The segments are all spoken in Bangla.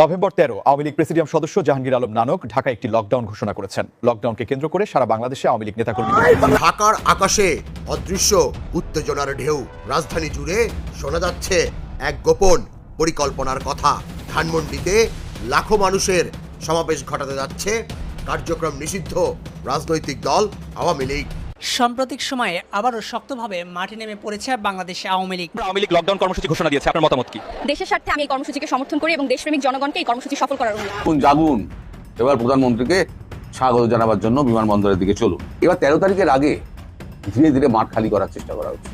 নভেম্বর তেরো, আওয়ামী লীগ প্রেসিডিয়াম সদস্য জাহাঙ্গীর আলম নানক ঢাকায় একটি লকডাউন ঘোষণা করেছেন। লকডাউনকে কেন্দ্র করে সারা বাংলাদেশে আওয়ামী লীগ নেতাকর্মী ঢাকার আকাশে অদৃশ্য, উত্তেজনার ঢেউ। রাজধানী জুড়ে শোনা যাচ্ছে এক গোপন পরিকল্পনার কথা। ধানমন্ডিতে লাখো মানুষের সমাবেশ ঘটাতে যাচ্ছে। কার্যক্রম নিষিদ্ধ রাজনৈতিক দল আওয়ামী লীগ। সাম্প্রতিক সময়ে আবারও শক্তভাবে মাঠে নেমে পড়েছে বাংলাদেশ আওয়ামী লীগ। আওয়ামী লীগ লকডাউন কর্মসূচি ঘোষণা দিয়েছে। আপনার মতামত কি? দেশের স্বার্থে আমি এই কর্মসূচিকে সমর্থন করি এবং দেশপ্রেমিক জনগণকে এই কর্মসূচি সফল করার অনুরোধ জাগুন। এবার প্রধানমন্ত্রীকে স্বাগত জানাবার জন্য বিমানবন্দরের দিকে চলুন। এবার তেরো তারিখের আগে ধীরে ধীরে মাঠ খালি করার চেষ্টা করা হচ্ছে।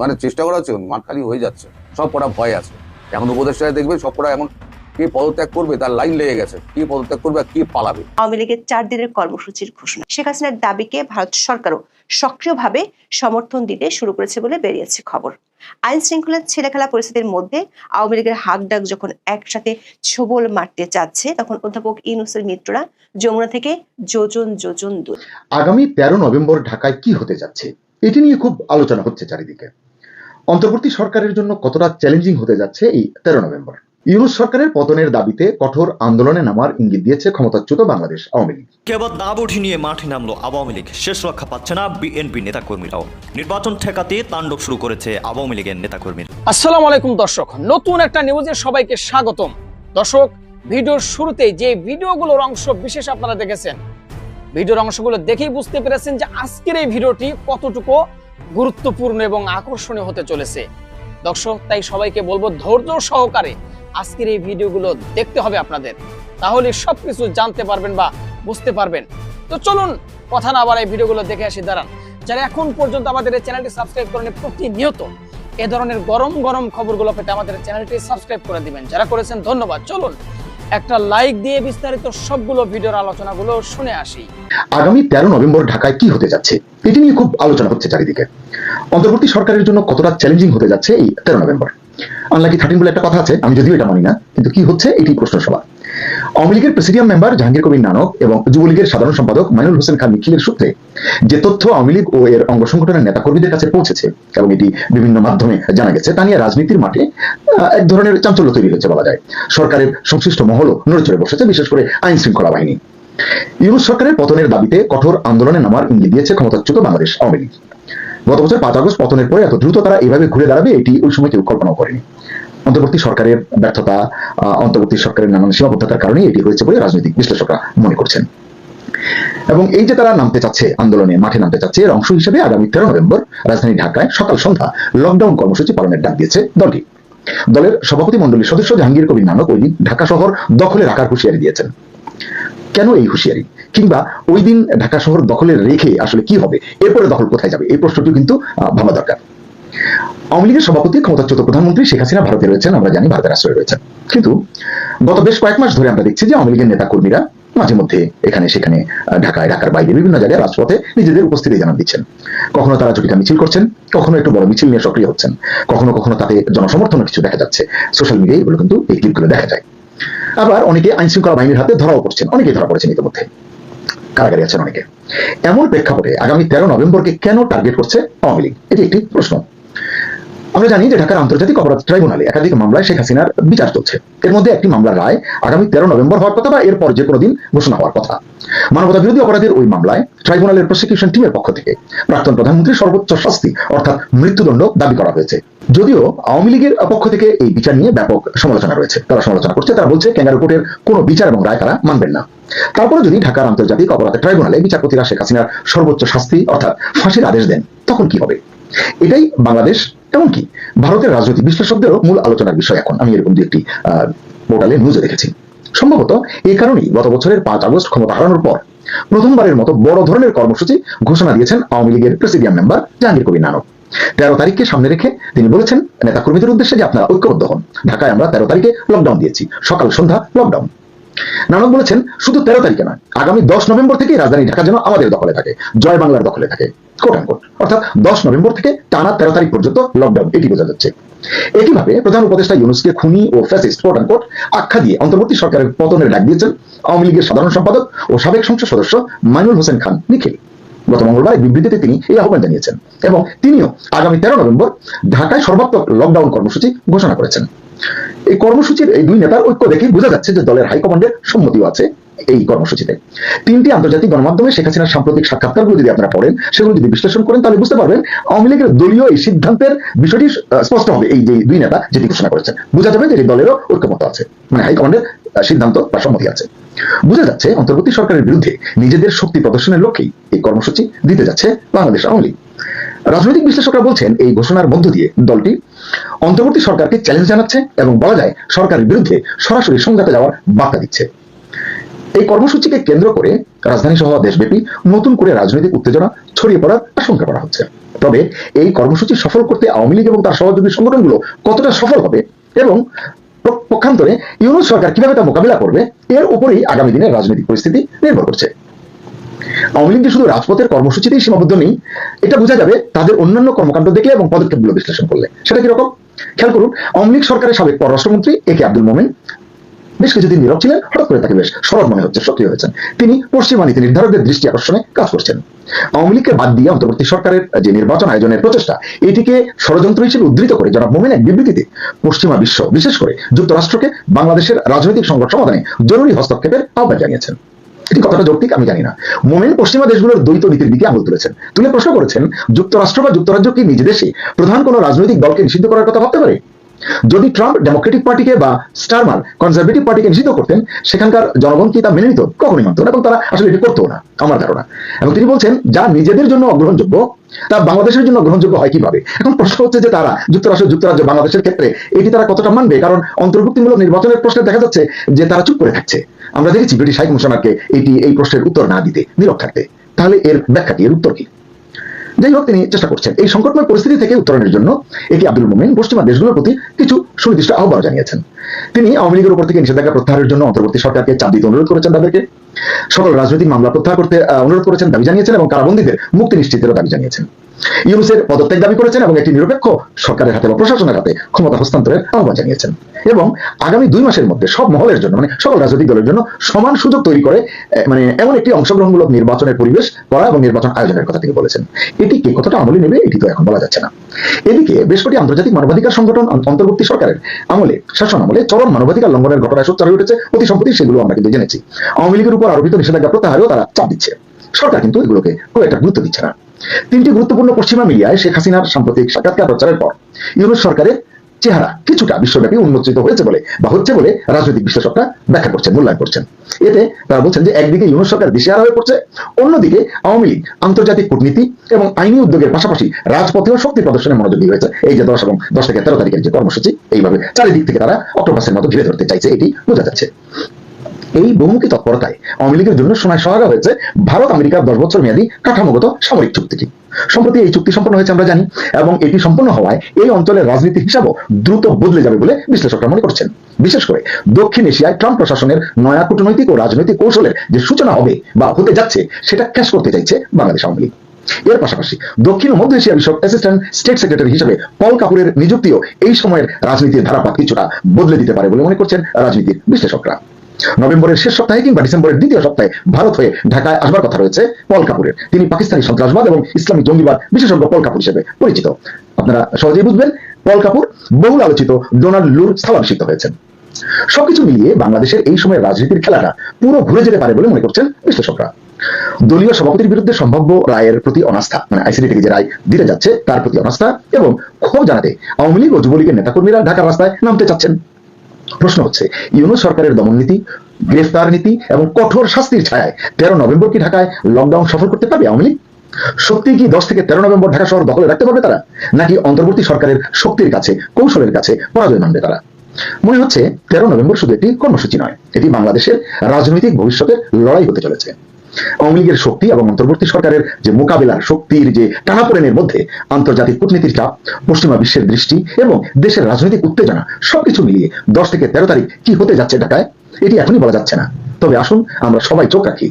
মানে চেষ্টা করা হচ্ছে মাঠ খালি হয়ে যাচ্ছে। সব কটা ভয় আছে। এখন উপদেষ্টায় দেখবে সব কটা এখন কে পদত্যাগ করবে তার লাইন লেগে গেছে। কে পদত্যাগ করবে আর কে পালাবে? আওয়ামী লীগের চার দিনের কর্মসূচির ঘোষণা। শেখ হাসিনার দাবিকে ভারত সরকারও সক্রিয়ভাবে সমর্থন দিতে শুরু করেছে বলে বেরিয়েছে খবর। আইন শৃঙ্খলার ছেলেখেলা পরিস্থিতির মধ্যে আওয়ামী লীগের হাক ডাক যখন একসাথে ছোবল মারতে চাচ্ছে তখন অধ্যাপক ইউনুসের মিত্ররা যমুনা থেকে যোজন যোজন দূর। আগামী তেরো নভেম্বর ঢাকায় কি হতে যাচ্ছে এটি নিয়ে খুব আলোচনা হচ্ছে চারিদিকে। অন্তর্বর্তী সরকারের জন্য কতটা চ্যালেঞ্জিং হতে যাচ্ছে এই তেরো নভেম্বর? ইউনুস সরকারের পতনের দাবিতে কঠোর আন্দোলনে নামার ইঙ্গিত দিয়েছে ক্ষমতাচ্যুত বাংলাদেশ আওয়ামী লীগ। কেবল দাবুঠি নিয়ে মাঠে নামলো আওয়ামী লীগ। শেষ রক্ষা পাচ্ছে না বিএনপি নেতাকর্মীরাও। নির্বাচন ঠেকাতে তাণ্ডব শুরু করেছে আওয়ামী লীগের নেতাকর্মীরা। আসসালামু আলাইকুম দর্শক নতুন একটা নিউজে সবাইকে স্বাগতম। দর্শক ভিডিওর শুরুতেই যে ভিডিওগুলোর অংশ বিশেষ আপনারা দেখেছেন ভিডিওর অংশগুলো দেখেই বুঝতে পেরেছেন যে আজকের এই ভিডিওটি কতটুকু গুরুত্বপূর্ণ এবং আকর্ষণীয় হতে চলেছে। দর্শক, তাই সবাইকে বলব ধৈর্য সহকারে আজকের এই ভিডিওগুলো দেখতে হবে আপনাদের। তাহলে সব কিছু জানতে পারবেন বা বুঝতে পারবেন। তো চলুন, কথা না বাড়াই ভিডিওগুলো দেখে আসি, দাঁড়ান। যারা এখন পর্যন্ত আমাদের এই চ্যানেলটি সাবস্ক্রাইব করেন প্রতিনিয়ত এ ধরনের গরম গরম খবরগুলো পেতে আমাদের চ্যানেলটি সাবস্ক্রাইব করে দিবেন। যারা করেছেন, ধন্যবাদ। চলুন একটা লাইক দিয়ে বিস্তারিত সবগুলো ভিডিওর আলোচনাগুলো শুনে আসি। আগামী তেরো নভেম্বর ঢাকায় কি হতে যাচ্ছে? এটি নিয়ে খুব আলোচনা হচ্ছে চারিদিকে। অন্তর্বর্তী সরকারের জন্য কতটা চ্যালেঞ্জিং হতে যাচ্ছে এই তেরো নভেম্বর? আনলাকি থার্টিন বলে একটা কথা আছে, আমি যদিও এটা মানি না, কিন্তু কি হচ্ছে এটি প্রশ্ন সভা আওয়ামী লীগের প্রেসিডিয়াম মেম্বার জাহাঙ্গীর কবির নানক এবং যুবলীগের সাধারণ সম্পাদক মাইনুল হোসেন খান নিখিলের সূত্রে যে তথ্য আওয়ামী লীগ ও এর অঙ্গ সংগঠনের নেতাকর্মীদের কাছে পৌঁছেছে, এবং এটি বিভিন্ন মাধ্যমে জানা গেছে, তা নিয়ে রাজনীতির মাঠে এক ধরনের চাঞ্চল্য তৈরি হয়েছে বলা যায়। সরকারের সংশ্লিষ্ট মহলও নড়েচড়ে বসেছে, বিশেষ করে আইন শৃঙ্খলা বাহিনী। ইউনুস সরকারের পতনের দাবিতে কঠোর আন্দোলনে নামার ইঙ্গিত দিয়েছে ক্ষমতাচ্যুত বাংলাদেশ আওয়ামী লীগ। গত বছর পাঁচ আগস্ট পতনের পরে এত দ্রুত তারা এভাবে ঘুরে দাঁড়াবে, এটি ওই সময় কেউ কল্পনাও করেনি। অন্তর্বর্তী সরকারের ব্যর্থতা অন্তর্বর্তী সরকারের নানান সীমাবদ্ধতার কারণে এটি হয়েছে বলে রাজনৈতিক বিশ্লেষকরা মনে করছেন। এবং এই যে তারা নামতে চাচ্ছে আন্দোলনে, মাঠে নামতে চাচ্ছে, এর অংশ হিসেবে আগামী তেরো নভেম্বর রাজধানী ঢাকায় সকাল সন্ধ্যা লকডাউন কর্মসূচি পালনের ডাক দিয়েছে দলটি। দলের সভাপতি মণ্ডলীর সদস্য জাহাঙ্গীর কবির নানক ওই দিন ঢাকা শহর দখলে রাখার হুঁশিয়ারি দিয়েছেন। কেন এই হুঁশিয়ারি? কিংবা ওই দিন ঢাকা শহর দখলে রেখে আসলে কি হবে? এরপরে দখল কোথায় যাবে? এই প্রশ্নটিও কিন্তু ভাবা দরকার। আওয়ামী লীগের সভাপতি, ক্ষমতাচ্যুত প্রধানমন্ত্রী শেখ হাসিনা ভারতে রয়েছেন, আমরা জানি ভারতের আশ্রয় রয়েছেন। কিন্তু গত বেশ কয়েক মাস ধরে আমরা দেখছি যে আওয়ামী লীগের নেতা কর্মীরা মাঝে মধ্যে এখানে, সেখানে ঢাকায়, ঢাকার বাইরে বিভিন্ন জায়গায় রাজপথে নিজেদের উপস্থিতি জানান দিচ্ছেন। কখনো তারা জটিকা মিছিল করছেন, কখনো একটু বড় মিছিল নিয়ে সক্রিয় হচ্ছেন, কখনো কখনো তাতে জনসমর্থনও কিছু দেখা যাচ্ছে। সোশ্যাল মিডিয়ায় এগুলো কিন্তু এই ক্লিপগুলো দেখা যায়। আবার অনেকে আইন শৃঙ্খলা বাহিনীর হাতে ধরাও পড়ছেন অনেকেই ধরা পড়েছেন ইতিমধ্যে। কারাগারে আছেন অনেকে। এমন প্রেক্ষাপটে আগামী তেরো নভেম্বরকে কেন টার্গেট করছে আওয়ামী লীগ? এটি একটি প্রশ্ন। আমরা জানি যে ঢাকার আন্তর্জাতিক অপরাধ ট্রাইব্যুনালে একাধিক মামলায় শেখ হাসিনার বিচার চলছে। এর মধ্যে একটি মামলার রায় আগামী তেরো নভেম্বর হওয়ার কথা বা এরপর যে কোনো দিন ঘোষণা হওয়ার কথা। মানবতা বিরোধী অপরাধের ওই মামলায় ট্রাইব্যুনালের প্রসিকিউশন টিমের পক্ষ থেকে প্রাক্তন প্রধানমন্ত্রীর সর্বোচ্চ শাস্তি অর্থাৎ মৃত্যুদণ্ড দাবি করা হয়েছে। যদিও আওয়ামী লীগের পক্ষ থেকে এই বিচার নিয়ে ব্যাপক সমালোচনা রয়েছে। তারা সমালোচনা করছে, তারা বলছে ক্যাঙ্গারু কোর্টের কোনো বিচার এবং রায় তারা মানবেন না। তারপরে যদি ঢাকার আন্তর্জাতিক অপরাধ ট্রাইব্যুনালে বিচারপতিরা শেখ হাসিনার সর্বোচ্চ শাস্তি অর্থাৎ ফাঁসির আদেশ দেন, তখন কি হবে? এটাই বাংলাদেশ এমনকি ভারতের রাজনৈতিক বিশ্লেষকদেরও মূল আলোচনার বিষয় এখন। আমি এরকম দু একটি পোর্টালে নিউজে দেখেছি। সম্ভবত এই কারণেই গত বছরের পাঁচ আগস্ট ক্ষমতা হারানোর পর প্রথমবারের মতো বড় ধরনের কর্মসূচি ঘোষণা দিয়েছেন আওয়ামী লীগের প্রেসিডিয়াম মেম্বার জাহাঙ্গীর কবির নানক। তেরো তারিখকে সামনে রেখে তিনি বলেছেন নেতাকর্মীদের উদ্দেশ্যে যে আপনারা ঐক্যবদ্ধ হন, ঢাকায় আমরা তেরো তারিখে লকডাউন দিয়েছি। সকাল সন্ধ্যা লকডাউন নানক বলেছেন, শুধু তেরো তারিখে নয়, আগামী দশ নভেম্বর থেকে রাজধানী ঢাকা যেন আমাদের দখলে থাকে, জয় বাংলার দখলে থাকে কোট কোট অর্থাৎ দশ নভেম্বর থেকে টানা তেরো তারিখ পর্যন্ত লকডাউন এটি বোঝা যাচ্ছে। একইভাবে প্রধান উপদেষ্টা ইউনুসকে খুনি ও ফ্যাসিস্ট কোট কোট আখ্যা দিয়ে অন্তর্বর্তী সরকারের পতনের ডাক দিয়েছেন আওয়ামী লীগের সাধারণ সম্পাদক ও সাবেক সংসদ সদস্য মাইনুল হোসেন খান নিখিল। গত মঙ্গলবার এক বিবৃতিতে তিনি এই আহ্বান জানিয়েছেন এবং তিনিও আগামী তেরো নভেম্বর ঢাকায় সর্বাত্মক লকডাউন কর্মসূচি ঘোষণা করেছেন। এই কর্মসূচির এই দুই নেতার ঐক্য দেখে বোঝা যাচ্ছে যে দলের হাইকমান্ডের সম্মতিও আছে এই কর্মসূচিতে। তিনটি আন্তর্জাতিক গণমাধ্যমে শেখ হাসিনার সাম্প্রতিক সাক্ষাৎকারগুলো যদি আপনারা পড়েন, সেগুলো যদি বিশ্লেষণ করেন, তাহলে বুঝতে পারবেন আওয়ামী লীগের দলীয় এই সিদ্ধান্তের বিষয়টি স্পষ্ট হবে এই যে দুই নেতা যেটি ঘোষণা করেছেন। বোঝা যাবে যে এই দলেরও ঐক্যমত আছে মানে হাইকমান্ডের সিদ্ধান্ত বা সম্মতি আছে। বোঝা যাচ্ছে অন্তর্বর্তী সরকারের বিরুদ্ধে নিজেদের শক্তি প্রদর্শনের লক্ষ্যেই এই কর্মসূচি দিতে যাচ্ছে বাংলাদেশ আওয়ামী লীগ। রাজনৈতিক বিশ্লেষকরা বলছেন, এই ঘোষণার মধ্য দিয়ে দলটি অন্তর্বর্তী সরকারকে চ্যালেঞ্জ জানাচ্ছে এবং বলা যায় সরকারের বিরুদ্ধে সরাসরি সংঘাতে যাওয়ার বার্তা দিচ্ছে। এই কর্মসূচিকে কেন্দ্র করে রাজধানী সহ দেশব্যাপী নতুন করে রাজনৈতিক উত্তেজনা ছড়িয়ে পড়ার আশঙ্কা করা হচ্ছে। তবে এই কর্মসূচি সফল করতে আওয়ামী লীগ এবং তার সহযোগী সংগঠনগুলো কতটা সফল হবে এবং পক্ষান্তরে ইউনুস সরকার কীভাবে তা মোকাবিলা করবে, এর উপরেই আগামী দিনের রাজনৈতিক পরিস্থিতি নির্ভর করছে। আওয়ামী লীগ শুধু রাজপথের কর্মসূচিতেই সীমাবদ্ধ নেই, এটা বোঝা যাবে তাদের অন্যান্য কর্মকাণ্ড দেখলে এবং পদক্ষেপগুলো বিশ্লেষণ করলে। সেটা কীরকম? খেয়াল করুন, আওয়ামী লীগ সরকারের সাবেক পররাষ্ট্রমন্ত্রী এ কে আব্দুল মোমেন বেশ কিছুদিন নীরব ছিলেন, হঠাৎ করে তাকে বেশ সরব মনে হচ্ছে, সক্রিয় হয়েছেন। তিনি পশ্চিমা নীতি নির্ধারকদের দৃষ্টি আকর্ষণে কাজ করছেন। আওয়ামী লীগকে বাদ দিয়ে অন্তর্বর্তী সরকারের যে নির্বাচন আয়োজনের প্রচেষ্টা, এটিকে ষড়যন্ত্র হিসেবে উদ্ধৃত করে জনাব মোমেন এক বিবৃতিতে পশ্চিমা বিশ্ব, বিশেষ করে যুক্তরাষ্ট্রকে বাংলাদেশের রাজনৈতিক সংকট সমাধানে জরুরি হস্তক্ষেপের আহ্বান জানিয়েছেন। এটি কতটা যৌক্তিক আমি জানি না। মোমেন পশ্চিমা দেশগুলোর দ্বৈত নীতির দিকে আঙুল তুলেছেন। তুলে প্রশ্ন করেছেন, যুক্তরাষ্ট্র বা যুক্তরাজ্য কি নিজ দেশে প্রধান কোনো রাজনৈতিক দলকে নিষিদ্ধ করার কথা ভাবতে পারে? যদি ট্রাম্প ডেমোক্রেটিক পার্টিকে বা স্টারমার কনজারভেটিভ পার্টিকে নিষিদ্ধ করতেন, সেখানকার জনগণ কি তা মেনে নিত? কখনোই মানত না এবং তারা আসলে এটি করতো না, আমার ধারণা। এবং তিনি বলছেন, যা নিজেদের জন্য অগ্রহণযোগ্য, তা বাংলাদেশের জন্য গ্রহণযোগ্য হয় কীভাবে? এখন প্রশ্ন হচ্ছে যে তারা, যুক্তরাষ্ট্র, যুক্তরাজ্য, বাংলাদেশের ক্ষেত্রে এটি তারা কতটা মানবে? কারণ অন্তর্ভুক্তিমূলক নির্বাচনের প্রশ্নে দেখা যাচ্ছে যে তারা চুপ করে থাকছে। আমরা দেখেছি ব্রিটিশ হাই কমিশনারকে এটি, এই প্রশ্নের উত্তর না দিতে, নীরব থাকতে। তাহলে এর ব্যাখ্যা কি? এর উত্তর কি? যাই হোক, তিনি চেষ্টা করছেন। এই সংকটময় পরিস্থিতি থেকে উত্তরণের জন্য এটি আব্দুল মোমেন পশ্চিমা দেশগুলোর প্রতি কিছু সুনির্দিষ্ট আহ্বান জানিয়েছেন। তিনি আওয়ামী লীগের উপর থেকে নিষেধাজ্ঞা প্রত্যাহারের জন্য অন্তর্বর্তী সরকারকে চাপ দিতে অনুরোধ করেছেন তাদেরকে। সকল রাজনৈতিক মামলা প্রত্যাহার করতে অনুরোধ করেছেন দাবি জানিয়েছেন এবং কারাবন্দীদের মুক্তি নিশ্চিতেরও দাবি জানিয়েছেন। ইউনুসের পদত্যাগ দাবি করেছেন এবং একটি নিরপেক্ষ সরকারের হাতে বা প্রশাসনের হাতে ক্ষমতা হস্তান্তরের আহ্বান জানিয়েছেন। এবং আগামী দুই মাসের মধ্যে সব মহলের জন্য মানে সকল রাজনৈতিক দলের জন্য সমান সুযোগ তৈরি করে মানে এমন একটি অংশগ্রহণমূলক নির্বাচনের পরিবেশ করা এবং নির্বাচন আয়োজনের কথা তিনি বলেছেন। এটি কে কতটা আমলে নেবে এটি তো এখন বলা যাচ্ছে না। এদিকে বেশ কটি আন্তর্জাতিক মানবাধিকার সংগঠন অন্তর্বর্তী সরকারের আমলে, শাসন আমলে চরম মানবাধিকার লঙ্ঘনের ঘটনায় সোচ্চার হয়ে উঠেছে অতি সম্প্রতি সেগুলো আমরা কিন্তু জেনেছি। আওয়ামী লীগের উপর আরোপিত নিষেধাজ্ঞা প্রত্যাহারেও তারা চাপ দিচ্ছে। সরকার কিন্তু এগুলোকে খুব একটা গুরুত্ব দিচ্ছে না। তিনটি গুরুত্বপূর্ণ পশ্চিমা মিডিয়ায় শেখ হাসিনার সাম্প্রতিক সাক্ষাৎকার প্রচারের পর ইউরোপ সরকারের চেহারা কিছুটা বিশ্বব্যাপী উন্মোচিত হয়েছে বলে বা হচ্ছে বলে রাজনৈতিক বিশ্লেষকরা ব্যাখ্যা করছেন, মূল্যায়ন করছেন। এতে তারা বলছেন যে একদিকে ইউনুস সরকার দিশেহারা হয়ে পড়ছে, অন্যদিকে আওয়ামী লীগ আন্তর্জাতিক কূটনীতি এবং আইনি উদ্যোগের পাশাপাশি রাজপথেও শক্তি প্রদর্শনে মনোযোগী হয়েছে। এই যে দশ এবং দশ থেকে তেরো তারিখের যে কর্মসূচি, এইভাবে চারিদিক থেকে তারা অক্টোপাসের মতো ঘিরে ধরতে চাইছে, এটি বোঝা যাচ্ছে। এই বহুমুখী তৎপরতায় আওয়ামী লীগের জন্য সময় সহায়তা হয়েছে ভারত আমেরিকার দশ বছর মেয়াদী কাঠামোগত সামরিক চুক্তিটি সম্প্রতি এই চুক্তি সম্পন্ন হয়েছে, আমরা জানি, এবং এটি সম্পন্ন হওয়ায় এই অঞ্চলের রাজনীতির হিসাবও দ্রুত বদলে যাবে বলে বিশ্লেষকরা মনে করছেন। বিশেষ করে দক্ষিণ এশিয়ায় ট্রাম্প প্রশাসনের নয়া কূটনৈতিক ও রাজনৈতিক কৌশলের যে সূচনা হবে বা হতে যাচ্ছে, সেটা ক্যাশ করতে চাইছে বাংলাদেশ আওয়ামী লীগ। এর পাশাপাশি দক্ষিণ ও মধ্য এশিয়া বিষয়ক অ্যাসিস্ট্যান্ট স্টেট সেক্রেটারি হিসেবে পল কাপুরের নিযুক্তিও এই সময়ের রাজনীতির ধারাপাত কিছুটা বদলে দিতে পারে বলে মনে করছেন রাজনীতির বিশ্লেষকরা। নভেম্বরের শেষ সপ্তাহে কিংবা ডিসেম্বরের দ্বিতীয় সপ্তাহে ভারত হয়ে ঢাকায় আসবার কথা রয়েছে পল কাপুরের। তিনি পাকিস্তানি সন্ত্রাসবাদ এবং ইসলামী জঙ্গিবাদ বিশেষজ্ঞ পল কাপুর হিসেবে পরিচিত। আপনারা সহজেই বুঝবেন, পল কাপুর বহুল আলোচিত ডোনাল্ড লুর স্থলাভিষিক্ত হয়েছেন। সবকিছু মিলিয়ে বাংলাদেশের এই সময়ের রাজনীতির খেলাটা পুরো ঘুরে যেতে পারে বলে মনে করছেন বিশ্লেষকরা। দলীয় সভাপতির বিরুদ্ধে সম্ভাব্য রায়ের প্রতি অনাস্থা মানে আইসিডি থেকে যে রায় দিতে যাচ্ছে তার প্রতি অনাস্থা এবং ক্ষোভ জানাতে আওয়ামী লীগ ও যুবলীগের নেতাকর্মীরা ঢাকার রাস্তায় নামতে চাচ্ছেন। প্রশ্ন হচ্ছে ইউনো সরকারের দমন নীতি, গ্রেফতার নীতি এবং কঠোর শাস্তির ছায়ায় তেরো নভেম্বর কি ঢাকায় লকডাউন সফল করতে পারবে আওয়ামী লীগ? সত্যি কি দশ থেকে তেরো নভেম্বর ঢাকা শহর দখলে রাখতে পারবে তারা? নাকি অন্তর্বর্তী সরকারের শক্তির কাছে, কৌশলের কাছে পরাজয় মানবে তারা? মনে হচ্ছে তেরো নভেম্বর শুধু একটি কর্মসূচি নয়, এটি বাংলাদেশের রাজনৈতিক ভবিষ্যতের লড়াই হতে চলেছে। আওয়ামী লীগের শক্তি এবং অন্তর্বর্তী সরকারের যে মোকাবেলার শক্তির যে টানাপোড়েনের মধ্যে আন্তর্জাতিক কূটনীতির চাপ, পশ্চিমা বিশ্বের দৃষ্টি এবং দেশের রাজনৈতিক উত্তেজনা, সবকিছু মিলিয়ে দশ থেকে তেরো তারিখ কি হতে যাচ্ছে ঢাকায়, এটি এখনই বলা যাচ্ছে না। তবে আসুন আমরা সবাই চোখ রাখি,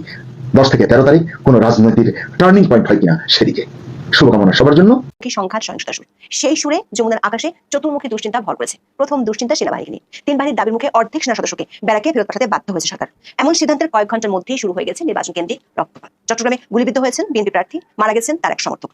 দশ থেকে তেরো তারিখ কোনো রাজনৈতিক টার্নিং পয়েন্ট হয় কিনা সেদিকে। শুভকামনা সবার জন্য। সংঘাত সহিংসতা সুর সেই সুরে যমুনার আকাশে চতুর্মুখী দুশ্চিন্তা ভর করেছে। প্রথম দুশ্চিন্তা সেনাবাহিনী তিন বাহিনীর দাবির মুখে অর্ধেক সেনা সদস্যকে ব্যারাকে ফেরত পাঠাতে বাধ্য হয়েছে সরকার। এমন সিদ্ধান্তের কয়েক ঘণ্টার মধ্যেই শুরু হয়ে গেছে নির্বাচন কেন্দ্রিক রক্তপাত। চট্টগ্রামে গুলিবিদ্ধ হয়েছেন বিএনপি প্রার্থী, মারা গেছেন তার এক সমর্থক।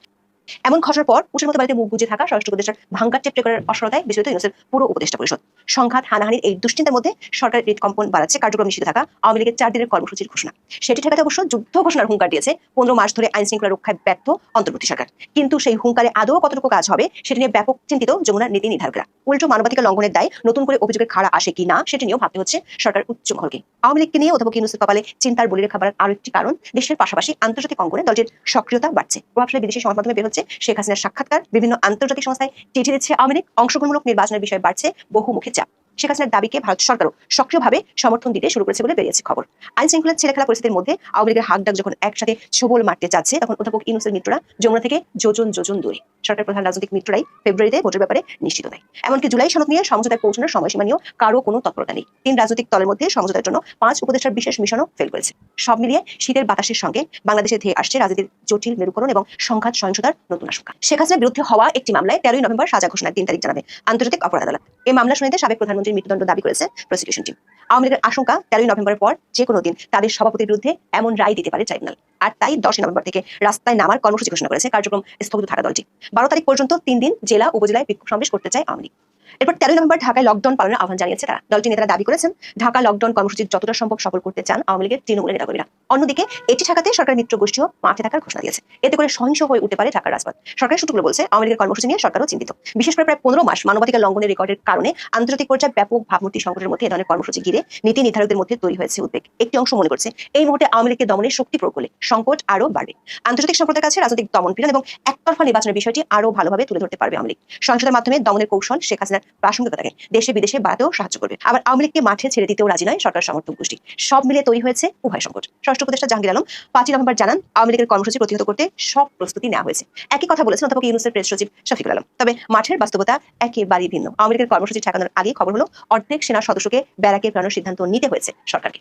এমন ঘটনার পর উষের মতো বাড়িতে মুখ বুঝে থাকা স্বরাষ্ট্র উপদেষ্টার ভাঙ্গার টেপ করার অসরতায় বিচলিত ইউনুসের পুরো উপদেষ্টা পরিষদ। সংঘাত, হানাহানির এই দুশ্চিন্তার মধ্যে সরকারের হৃদকম্পন বাড়াচ্ছে, কার্যক্রম নিষিদ্ধ থাকা আওয়ামী লীগের চার দিনের কর্মসূচির ঘোষণা। সেটি ঠেকাতে অবশ্য যুদ্ধ ঘোষণার হুঙ্কার দিয়েছে। পনেরো মাস ধরে আইন শৃঙ্খলা রক্ষায় ব্যর্থ অন্তর্বর্তী সরকার। কিন্তু সেই হুঙ্কারে আদৌ কতটুকু কাজ হবে, সেটি নিয়ে ব্যাপক চিন্তিত যমুনার নীতি নির্ধারকরা। উল্টো মানবাধিকার লঙ্ঘনের দায় নতুন করে অভিযোগের খাড়া আসে কি না, সেটি নিয়েও ভাবতে হচ্ছে সরকার উচ্চ মহলকে। আওয়ামী লীগকে নিয়ে অধ্যাপক ইউনুসের কপালে চিন্তার বলিরে খাবার আরও একটি কারণ, দেশের পাশাপাশি আন্তর্জাতিক অঙ্গনে দলটির সক্রিয়তা বাড়ছে। প্রভাবশালী বিদেশি সংবাদ মাধ্যমে বের হচ্ছে শেখ হাসিনার সাক্ষাৎকার বিভিন্ন আন্তর্জাতিক সংস্থায় চিঠি দিচ্ছে আওয়ামী লীগ। অংশগ্রহণমূলক নির্বাচনের বিষয়ে বাড়ছে বহুমুখী চাপ। শেখ হাসিনার দাবিকে ভারত সরকারও সক্রিয়ভাবে সমর্থন দিতে শুরু করেছে বলে বেরিয়েছে খবর। আইন শৃঙ্খলার ছেলে খেলা পরিস্থিতির মধ্যে আওয়ামী লীগের হাক ডাক যখন একসাথে ছবল মারতে যাচ্ছে তখন অধ্যাপক ইউনুসের মিত্ররা যমুনা থেকে যোজন যোজন দূরে। সরকার প্রধান রাজনৈতিক মিত্ররাই ফেব্রুয়ারিতে ভোটের ব্যাপারে নিশ্চিত দেয় এমনকি জুলাই সনদ নিয়ে সমঝোতায় পৌঁছানোর সময়সীমা নিয়েও কারও কোনো তৎপরতা নেই। তিন রাজনৈতিক দলের মধ্যে সমঝোতার জন্য পাঁচ উপদেষ্টার বিশেষ মিশনও ফেল করেছে। সব মিলিয়ে শীতের বাতাসের সঙ্গে বাংলাদেশে ধেয়ে আসছে রাজনীতির জটিল মেরুকরণ এবং সংঘাত সহিংসতার নতুন আশঙ্কা। শেখ হাসিনার বিরুদ্ধে হওয়া একটি মামলায় তেরোই নভেম্বর সাজা ঘোষণার তিন তারিখ জানাবে আন্তর্জাতিক অপরাধ আদালত এই মামলা শুনানিতে সাবেক প্রধানমন্ত্রীর মৃত্যুদণ্ড দাবি করেছে প্রসিকিউশন টিম আওয়ামী লীগের আশঙ্কা তেরোই নভেম্বরের পর যে কোনো দিন তাদের সভাপতির বিরুদ্ধে এমন রায় দিতে পারে ট্রাইব্যুনাল আর তাই দশই নভেম্বর থেকে রাস্তায় নামার কর্মসূচি ঘোষণা করেছে কার্যক্রম স্থগিত থাকা দলটি বারো তারিখ পর্যন্ত তিন দিন জেলা উপজেলায় বিক্ষোভ সমাবেশ করতে চায় আওয়ামী লীগ। এরপর তেরোই নভেম্বর ঢাকায় লকডাউন পালনের আহ্বান জানিয়েছে তারা। দলটি নেতারা দাবি করেছেন, ঢাকা লকডাউন কর্মসূচি যতটা সম্ভব সফল করতে চান আওয়ামী লীগের তৃণমূলের নেতাকর্মীরা। অন্যদিকে, এটি ঠেকাতে সরকার মিত্র গোষ্ঠীও মাঠে থাকার ঘোষণা দিয়েছে। এতে করে সহিংস হয়ে উঠতে পারে ঢাকার রাজপথ। সরকারের সূত্রগুলো বলছে, আওয়ামী লীগের কর্মসূচি নিয়ে সরকারও চিন্তিত। বিশেষ করে প্রায় পনেরো মাস মানবাধিকার লঙ্ঘনের রেকর্ডের কারণে আন্তর্জাতিক পর্যায়ে ব্যাপক ভাবমূর্তি সংকটের মধ্যে এ ধরনের কর্মসূচি ঘিরে নীতি নির্ধারকদের মধ্যে তৈরি হয়েছে উদ্বেগ। একটি অংশ মনে করছে, এই মুহূর্তে আওয়ামী লীগকে দমনের শক্তি প্রয়োগ করলে সংকট আরও বাড়বে। আন্তর্জাতিক সম্প্রদায়ের কাছে রাজনৈতিক দমন পীড়ন এবং একতরফা নির্বাচনের বিষয়টি আরও ভালোভাবে তুলে ধরতে পারবে আওয়ামী লীগ। সহিংসতার মাধ্যমে দমনের কৌশল শেখ হাসিনার প্রাসঙ্গিকতাকে দেশে বিদেশে বাড়াতেও সাহায্য করবে। আবার আওয়ামী লীগকে মাঠে ছেড়ে দিতেও রাজি নয় সরকার সমর্থক গোষ্ঠী। সব মিলে তৈরি হয়েছে উভয় সংকট। ষষ্ঠ উপদেষ্টা জাহাঙ্গীর আলম পাঁচই নভেম্বর জানান, আওয়ামী লীগের কর্মসূচি প্রতিহত করতে সব প্রস্তুতি নেওয়া হয়েছে। একই কথা বলেছেন অধ্যাপক ইউনুসের প্রেস সচিব শফিকুল আলম। তবে মাঠের বাস্তবতা একেবারেই ভিন্ন। আওয়ামী লীগের কর্মসূচি ঠেকানোর আগে খবর হলো, অর্ধেক সেনা সদস্যকে ব্যারাকে ফেরানোর সিদ্ধান্ত নিতে হয়েছে সরকারকে।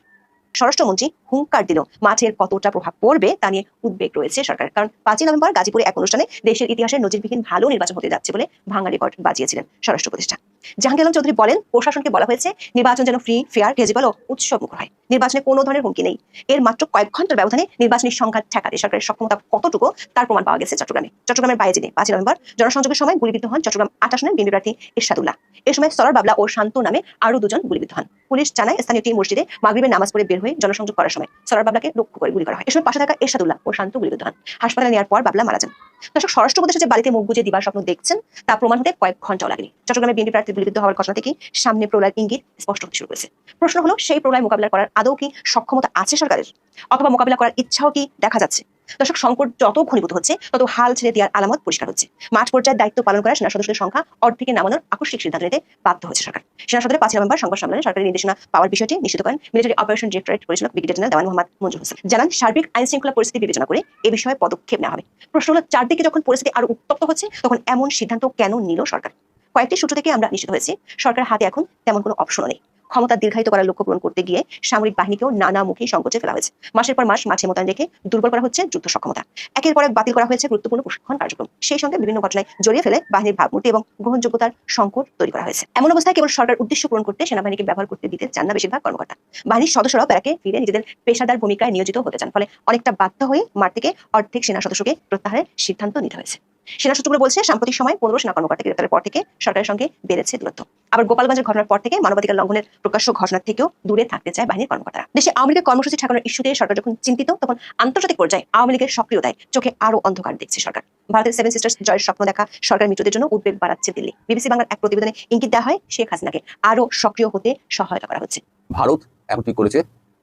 স্বরাষ্ট্রমন্ত্রী হুঙ্কার দিল, মাঠের কতটা প্রভাব পড়বে তা নিয়ে উদ্বেগ রয়েছে সরকার। কারণ পাঁচই নভেম্বর গাজীপুরে এক অনুষ্ঠানে দেশের ইতিহাসে নজিরবিহীন ভালো নির্বাচন হতে যাচ্ছে বলে ভাঙা রেকর্ড বাজিয়েছিলেন স্বরাষ্ট্র প্রতিষ্ঠান। জাহাঙ্গীর চৌধুরী বলেন, প্রশাসনকে বলা হয়েছে, নির্বাচন যেন ফ্রি ফেয়ার ভেজিবল ও উৎসবমুখর হয়। নির্বাচনে কোনো ধরনের হুমকি নেই। এর মাত্র কয়েক ঘণ্টার ব্যবধানে নির্বাচনী সংঘাত ঠেকাতে সরকারের সক্ষমতা কতটুকু তার প্রমাণ পাওয়া গেছে চট্টগ্রামে। চট্টগ্রামের বাইজিনে পাঁচই নভেম্বর, জনসংযোগের সময় গুলিবিদ্ধ হন চট্টগ্রাম আসনের বিএনপি প্রার্থী ইরশাদুল্লাহ এ সময় সরার বাবলা ও শান্ত নামে আরও দুজন গুলিবিদ্ধ হন। পুলিশ জানায় স্থানীয় একটি মসজিদে মাগরিবের নামাজ পড়ে বের হয়ে জনসংযোগ করার সময় সরার বাবলাকে লক্ষ্য করে গুলি করা হয়। এ সময় পাশে থাকা এরশাদুল্লাহ ও শান্ত গুলিবিদ্ধ হন। হাসপাতালে নেওয়ার পর বাবলা মারা যান। দর্শক, স্বরাষ্ট্র উপদেশে যে বাড়িতে মুখ বুঝে দিবার স্বপ্ন দেখছেন, তা প্রমাণ হতে কয়েক ঘন্টাও লাগেনি। চট্টগ্রামে বিএনপি প্রার্থী গুলিবিদ্ধ হওয়ার ঘটনা থেকে সামনে প্রলয়ের ইঙ্গিত স্পষ্ট হতে শুরু করেছে। প্রশ্ন হলো, সেই প্রলয় মোকাবিলা করার আদৌ কি সক্ষমতা আছে সরকারের? অথবা মোকাবিলা করার ইচ্ছাও কি দেখা যাচ্ছে? দর্শক, সংকট যত ঘনীভূত হচ্ছে, তত হাল ছেড়ে দেওয়ার আলামত পরিষ্কার হচ্ছে। মাঠ পর্যায়ে দায়িত্ব পালন করা সেনা সদস্যদের সংখ্যা অর্ধেকে নামানোর আকস্মিক সিদ্ধান্ত নিতে বাধ্য হয়েছে সরকার। সেনা সদরে পাঁচই নভেম্বর সংবাদ সম্মেলনে সরকারি নির্দেশনা পাওয়ার বিষয়টি নিশ্চিত করেন মিলিটারি অপারেশন ডিরেক্টরেট পরিচালক ব্রিগেডিয়ার জেনারেল দেওয়ান মোহাম্মদ মঞ্জুর হোসেন। জানান, সার্বিক আইন শৃঙ্খলা পরিস্থিতি বিবেচনা করে এ বিষয়ে পদক্ষেপ নেওয়া হবে। প্রশ্ন হলো, চারদিকে যখন পরিস্থিতি আরও উত্তপ্ত হচ্ছে, তখন এমন সিদ্ধান্ত কেন নিল সরকার? কয়েকটি সূত্র থেকে আমরা নিশ্চিত হয়েছি, সরকারের হাতে এখন তেমন কোনো অপশনও নেই। ক্ষমতা দীর্ঘায়িত করার লক্ষ্য পূরণ করতে গিয়ে সামরিক বাহিনীকেও নানামুখী সংকোচে ফেলা হয়েছে। মাসের পর মাস মাঠে মোতায়েন রেখে দুর্বল করা হচ্ছে যুদ্ধ সক্ষমতা। একের পর এক বাতিল করা হয়েছে গুরুত্বপূর্ণ প্রশিক্ষণ কার্যক্রম। সেই সঙ্গে বিভিন্ন ঘটনায় জড়িয়ে ফেলে বাহিনীর ভাবমূর্তি এবং গ্রহণযোগ্যতার সংকট তৈরি করা হয়েছে। এমন অবস্থায় কেবল সরকার উদ্দেশ্য পূরণ করতে সেনাবাহিনীকে ব্যবহার করতে দিতে চান না বেশিরভাগ কর্মকর্তা। বাহিনীর সদস্যরাও ব্যারাকে ফিরে নিজেদের পেশাদার ভূমিকায় নিয়োজিত হতে চান। ফলে অনেকটা বাধ্য হয়ে মাঠ থেকে অর্ধেক সেনা সদস্যকে প্রত্যাহারের সিদ্ধান্ত নিতে হয়েছে। সেনা সূত্রগুলো বলছে, সাম্প্রতিক সময় পনেরো সেনা কর্মকর্তা গ্রেপ্তারের পর থেকে সরকারের সঙ্গে বেড়েছে দূরত্ব। আবার গোপালগঞ্জের ঘটনার পর থেকে মানবাধিকার লঙ্ঘনের প্রকাশ্য ঘটনার থেকেও দূরে থাকতে চায় বাহিনীর কর্মকর্তারা। দেশে আওয়ামী লীগের কর্মসূচি ঠেকানোর ইস্যুতে সরকার যখন চিন্তিত, তখন আন্তর্জাতিক পর্যায়ে আওয়ামী লীগের সক্রিয়তায় চোখে আরও অন্ধকার দেখছে সরকার। ভারতের সেভেন সিস্টার্স জয়ের স্বপ্ন দেখা সরকার মিত্রদের জন্য উদ্বেগ বাড়াচ্ছে দিল্লি। বিবিসি বাংলার এক প্রতিবেদনে ইঙ্গিত দেওয়া হয়, শেখ হাসিনাকে আরও সক্রিয় হতে সহায়তা করা হচ্ছে। ভারত এখন ঠিক করেছে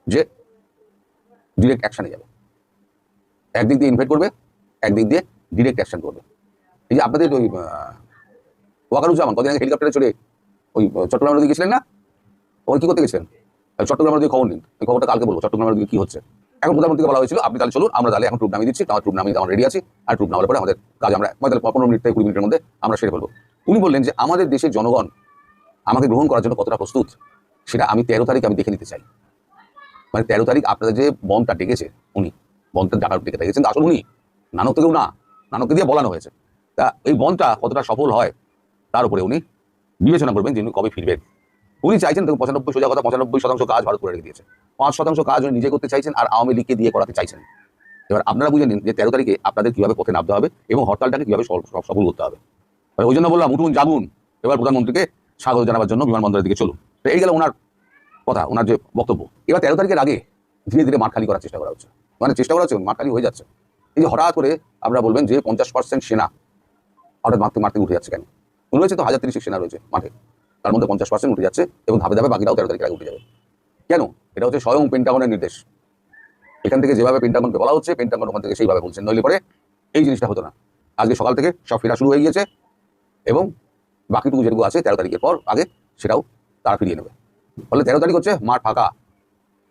যে ডিরেক্ট অ্যাকশনে যাবে। একদিক দিয়ে ইনভাইট করবে, একদিক দিয়ে ডিরেক্ট অ্যাকশন করবে। এই যে আপনাদের ওই ওয়াকারুজ্জামান, কদিন আগে হেলিকপ্টারে চলে ওই চট্টগ্রামের দিকে গেছিলেন না? ওই কি করতে গেছিলেন? চট্টগ্রামের দিকে খবর নিন। ওই খবরটা কালকে বলব, চট্টগ্রামের দিকে কি হচ্ছে। এখন প্রধানমন্ত্রীকে বলা হয়েছিল, আপনি তাহলে চলুন, আমরা তাহলে এখন ট্রুপ নামিয়ে দিচ্ছি আমার ট্রুপ নামিয়ে আমরা রেডি আছি, আর ট্রুপ নামার পরে আমাদের কাজ আমরা তাহলে পনেরো মিনিট থেকে কুড়ি মিনিটের মধ্যে আমরা সেরে ফেলব। উনি বললেন যে, আমাদের দেশের জনগণ আমাকে গ্রহণ করার জন্য কতটা প্রস্তুত, সেটা আমি তেরো তারিখ আমি দেখে নিতে চাই। মানে তেরো তারিখ আপনাদের যে বনটা ডেকেছে উনি বনটা ডাকার ডেকে ডেকেছেন আসলে উনি নানক থেকেও না, নানককে দিয়ে বলানো হয়েছে। তা এই বনটা কতটা সফল হয়, তার উপরে উনি বিবেচনা করবেন যে উনি কবে ফিরবেন। উনি চাইছেন, দেখুন, পঁচানব্বই সোজা কথা, পঁচানব্বই শতাংশ কাজ ভারত করে রেখে দিয়েছে। পাঁচ শতাংশ কাজ উনি নিজে করতে চাইছেন আর আওয়ামী লীগকে দিয়ে করাতে চাইছেন। এবার আপনারা বুঝে নিন যে তেরো তারিখে আপনাদের কীভাবে পথে নামতে হবে এবং হরতালটাকে কীভাবে সফল করতে হবে। এবার ওই জন্য বললাম, উঠুন, জাগুন। এবার প্রধানমন্ত্রীকে স্বাগত জানাবার জন্য বিমানবন্দরের দিকে চলুন। তো এই গেল ওনার কথা, ওনার যে বক্তব্য। এবার তেরো তারিখের আগে ধীরে ধীরে মাঠ খালি করার চেষ্টা করা হচ্ছে। মানে চেষ্টা করা হচ্ছে, মাঠ খালি হয়ে যাচ্ছে। এই যে হঠাৎ করে আপনারা বলবেন যে পঞ্চাশ পার্সেন্ট সেনা হঠাৎ মারতে মারতে উঠে যাচ্ছে কেন? রয়েছে তো হাজার তিরিশ সেনা রয়েছে মাঠে। তার মধ্যে পঞ্চাশ পার্সেন্ট উঠে যাচ্ছে এবং ধাপে ধাপে বাকিরাও তেরো তারিখের আগে উঠে যাবে। কেন? এটা হচ্ছে স্বয়ং পেন্টাগনের নির্দেশ। এখান থেকে যেভাবে পেন্টাগনকে বলা হচ্ছে পেন্টাগন ওখান থেকে সেইভাবে বলছেন নইলে পরে এই জিনিসটা হতো না। আজকে সকাল থেকে সব ফেরা শুরু হয়ে গিয়েছে এবং বাকিটুকু যেটুকু আছে তেরো তারিখের পর আগে সেটাও তারা ফিরিয়ে নেবে। ফলে তেরো তারিখ হচ্ছে মাঠ ফাঁকা।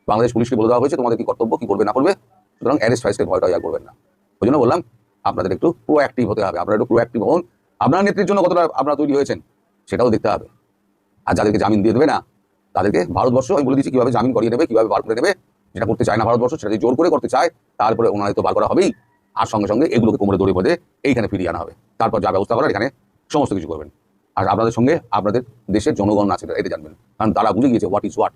বাংলাদেশ পুলিশকে বলে দেওয়া হয়েছে, তোমাদের কি কর্তব্য, কি করবে, না করবে? সুতরাং অ্যারেস্ট ফাইসকে ভয়টা আর করবেন না। ওই জন্য বললাম আপনাদের একটু প্রোঅ্যাক্টিভ হতে হবে, আপনারা একটু প্রোঅ্যাক্টিভ হন। আপনার নেত্রীর জন্য কতটা আপনারা তৈরি হয়েছেন, সেটাও দেখতে হবে। আর যাদেরকে জামিন দিয়ে দেবে না, তাদেরকে ভারতবর্ষ, আমি বলে দিচ্ছি কীভাবে জামিন করিয়ে নেবে কীভাবে বার করে নেবে যেটা করতে চায় না ভারতবর্ষ সেটা জোর করে করতে চায়, তারপরে ওনাদের তো বার করা হবেই, আর সঙ্গে সঙ্গে এগুলোকে কোমরে দৌড়ে বেঁধে এইখানে ফিরিয়ে আনা হবে। তারপর যা ব্যবস্থা করার এখানে সমস্ত কিছু করবেন। আর আপনাদের সঙ্গে আপনাদের দেশের জনগণ আছে, এটা জানবেন। কারণ তারা বুঝে গিয়েছে হোয়াট ইজ হোয়াট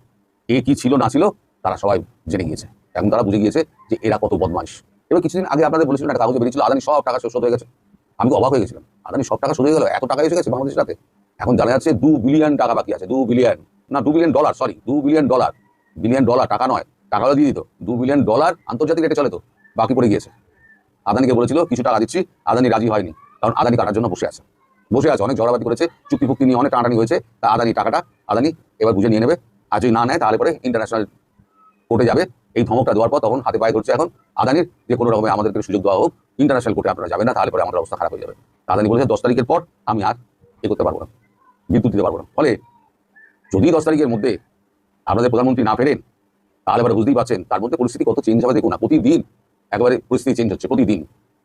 এ কি ছিল, না ছিল, তারা সবাই জেনে গিয়েছে। এখন তারা বুঝে গিয়েছে যে এরা কত বদমাইশ। এবার কিছুদিন আগে আপনাদের বলেছিলেন একটা কাগজে বেরিয়েছিল, আদানি সব টাকা শোধ হয়ে গেছে। আমি অবাক হয়ে গেছিলাম। আদানি সব টাকা শোধ হয়ে গেল, এত টাকা এসে গেছে বাংলাদেশের সাথে? এখন জানা যাচ্ছে দু বিলিয়ন টাকা বাকি আছে, দু বিলিয়ন না, দু বিলিয়ন ডলার সরি দু বিলিয়ন ডলার বিলিয়ন ডলার টাকা নয়, টাকা হলে দিয়ে দিত। দু বিলিয়ন ডলার আন্তর্জাতিক রেটে চলে তো, বাকি পড়ে গিয়েছে। আদানিকে বলেছিল, কিছু টাকা দিচ্ছি, আদানি রাজি হয়নি, কারণ আদানি কাটার জন্য বসে আছে। বসে আছে, অনেক জড়াবাদি করেছে চুক্তি ফুক্তি নিয়ে অনেক টানাটানি হয়েছে, তা আদানি টাকাটা আদানি এবার বুঝে নিয়ে নেবে। আর যদি না নেয়, তাহলে পরে ইন্টারন্যাশনাল কোর্টে যাবে, এই ধমকটা দেওয়ার পর তখন হাতে পায়ে ধরছে এখন আদানির যে কোনো রকমের আমাদেরকে সুযোগ দেওয়া হোক ইন্টারন্যাশনাল কোর্টে আপনারা যাবেন না, তাহলে পরে আমাদের অবস্থা খারাপ হয়ে যাবে। আদানি বলেছে, দশ তারিখের পর আমি আর এ করতে পারব না, বিদ্যুৎ দিতে পারব না। ফলে যদি দশ তারিখের মধ্যে আপনাদের প্রধানমন্ত্রী না ফেরেন, তাহলে এবার বুঝতেই পারছেন, তার মধ্যে পরিস্থিতি কত চেঞ্জ হবে দেখুন না, প্রতিদিন একবারে পরিস্থিতি চেঞ্জ হচ্ছে, প্রতিদিন।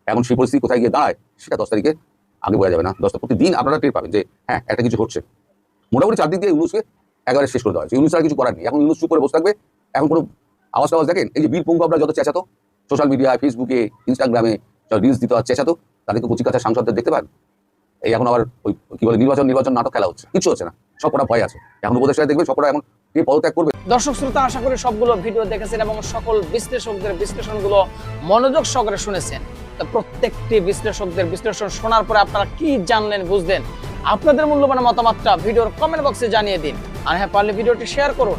এখন সেই পরিস্থিতি কোথায় গিয়ে দাঁড়ায়, সেটা দশ তারিখে আগে বোঝা যাবে না। দশটা প্রতিদিন আপনারা টের পাবেন যে হ্যাঁ একটা কিছু হচ্ছে মোটামুটি চারদিক দিয়ে ইউনুসকে একবারে শেষ করে দেওয়া হয়েছে। ইউনুস আর কিছু করার নেই। এখন ইউনুস চুপ করে বসে থাকবে এখন কোনো আওয়াজ টাওয়াজ দেখেন? এই যে বীর পঙ্গবরা যত চেঁচাতো সোশ্যাল মিডিয়ায় ফেসবুকে ইনস্টাগ্রামে রিলস দিতে হচ্ছে চেঁচাতো তাদেরকে কচি কাছা সাংসদদের দেখতে পান। এই এখন আবার ওই, কি বলে, নির্বাচন নির্বাচন নাটক খেলা হচ্ছে। কিছু হচ্ছে না। সবকটা ভয় আছে। এখন উপদেশটা দেখবেন, সবকটা এখন কে পদত্যাগ করবে? দর্শক, শ্রোতা, আশা করি সবগুলো ভিডিও দেখেছেন এবং সকল বিশ্লেষকদের বিশ্লেষণগুলো মনোযোগ সহকারে শুনেছেন। তা প্রত্যেকটি বিশ্লেষকদের বিশ্লেষণ শোনার পরে আপনারা কি জানলেন, বুঝলেন? আপনাদের মূল্যবান মতামতটা ভিডিওর কমেন্ট বক্সে জানিয়ে দিন। আর হ্যাঁ পারলে ভিডিওটি শেয়ার করুন।